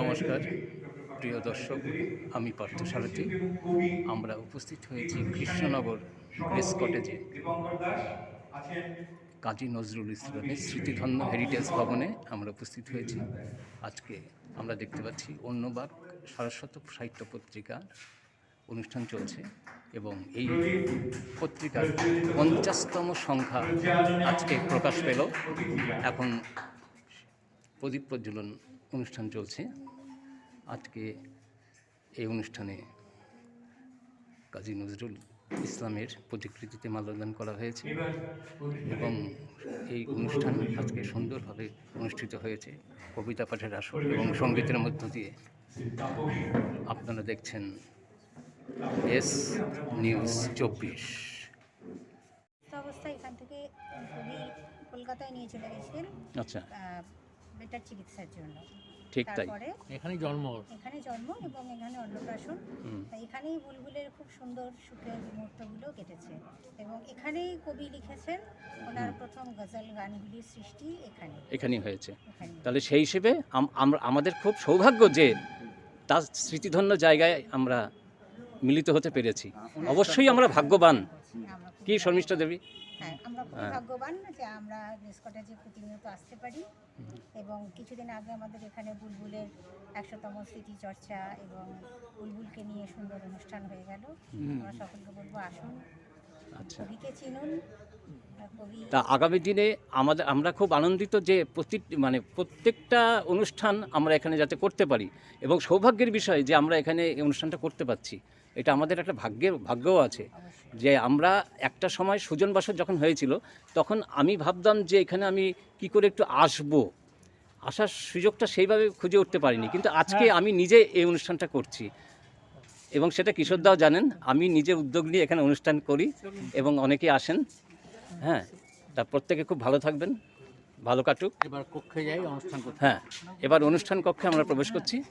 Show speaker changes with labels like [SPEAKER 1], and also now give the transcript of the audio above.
[SPEAKER 1] নমস্কার, প্রিয় দর্শক, আমি পার্থ সারথী আমরা উপস্থিত হয়েছি কৃষ্ণনগর প্রেস কটেজে। কাজী নজরুল ইসলামের স্মৃতিধন্য হেরিটেজ ভবনে আমরা উপস্থিত হয়েছি। আজকে আমরা দেখতে পাচ্ছি অন্যবাগ সারস্বত সাহিত্য পত্রিকা অনুষ্ঠান চলছে এবং এই পত্রিকার পঞ্চাশতম সংখ্যা আজকে প্রকাশ পেল। এখন প্রদীপ প্রজ্বলন অনুষ্ঠান চলছে। আজকে এই অনুষ্ঠানে কাজী নজরুল ইসলামের প্রতিকৃতিতে মাল্যদান করা হয়েছে এবং এই অনুষ্ঠান আজকে সুন্দরভাবে অনুষ্ঠিত হয়েছে। কবিতা পাঠের আসর এবং সঙ্গীতের মধ্য দিয়ে। আপনারা দেখছেন এস নিউজ চব্বিশ।
[SPEAKER 2] সুস্থ অবস্থায় এখান থেকে কলকাতায় নিয়ে চলে গেছিলেন
[SPEAKER 1] আচ্ছা।
[SPEAKER 2] বেটার চিকিৎসার জন্য।
[SPEAKER 1] ঠিক তাই।
[SPEAKER 2] তারপরে
[SPEAKER 3] এখানেই জন্ম
[SPEAKER 2] এখানে জন্ম এবং এখানে অন্নপ্রাশন। তাই এখানেই বুলবুলের খুব সুন্দর সুখের মুহূর্তগুলো কেটেছে এবং এখানেই কবি লিখেছেন ওনার প্রথম গজল গানগুলির সৃষ্টি এখানে
[SPEAKER 1] এখানেই হয়েছে। তাহলে সেই হিসেবে আমরা আমাদের খুব সৌভাগ্য যে তার স্মৃতিধন্য জায়গায় আমরা মিলিত হতে পেরেছি। অবশ্যই আমরা ভাগ্যবান। কি শর্মিষ্ঠা দেবী?
[SPEAKER 2] হ্যাঁ আমরা খুব
[SPEAKER 1] হ্যাঁ।
[SPEAKER 2] ভাগ্যবান যে আমরা রেসকটেজে প্রতিনিয়ত আসতে পারি এবং কিছুদিন আগে আমাদের এখানে বুলবুলের একশোতম স্মৃতি চর্চা এবং বুলবুলকে নিয়ে সুন্দর অনুষ্ঠান হয়ে গেল। আমরা সকলকে বলব আসুন
[SPEAKER 1] আচ্ছা।
[SPEAKER 2] কবিকে চিনুন
[SPEAKER 1] তা আগামী দিনে আমাদের আমরা খুব আনন্দিত যে প্রতি মানে প্রত্যেকটা অনুষ্ঠান আমরা এখানে যাতে করতে পারি এবং সৌভাগ্যের বিষয় যে আমরা এখানে এই অনুষ্ঠানটা করতে পারছি। এটা আমাদের একটা ভাগ্যের ভাগ্যও আছে। যে আমরা একটা সময় সুজন বাসর যখন হয়েছিল তখন আমি ভাবতাম যে এখানে আমি কি করে একটু আসব। আসার সুযোগটা সেইভাবে খুঁজে উঠতে পারিনি কিন্তু আজকে আমি নিজে এই অনুষ্ঠানটা করছি। এবং সেটা কিশোরদাও জানেন আমি নিজে উদ্যোগ নিয়ে এখানে অনুষ্ঠান করি এবং অনেকেই আসেন। হ্যাঁ তা প্রত্যেকে খুব ভালো থাকবেন ভালো কাটুক।
[SPEAKER 3] এবার কক্ষে যাই অনুষ্ঠান
[SPEAKER 1] হ্যাঁ এবার অনুষ্ঠান কক্ষে আমরা প্রবেশ করছি।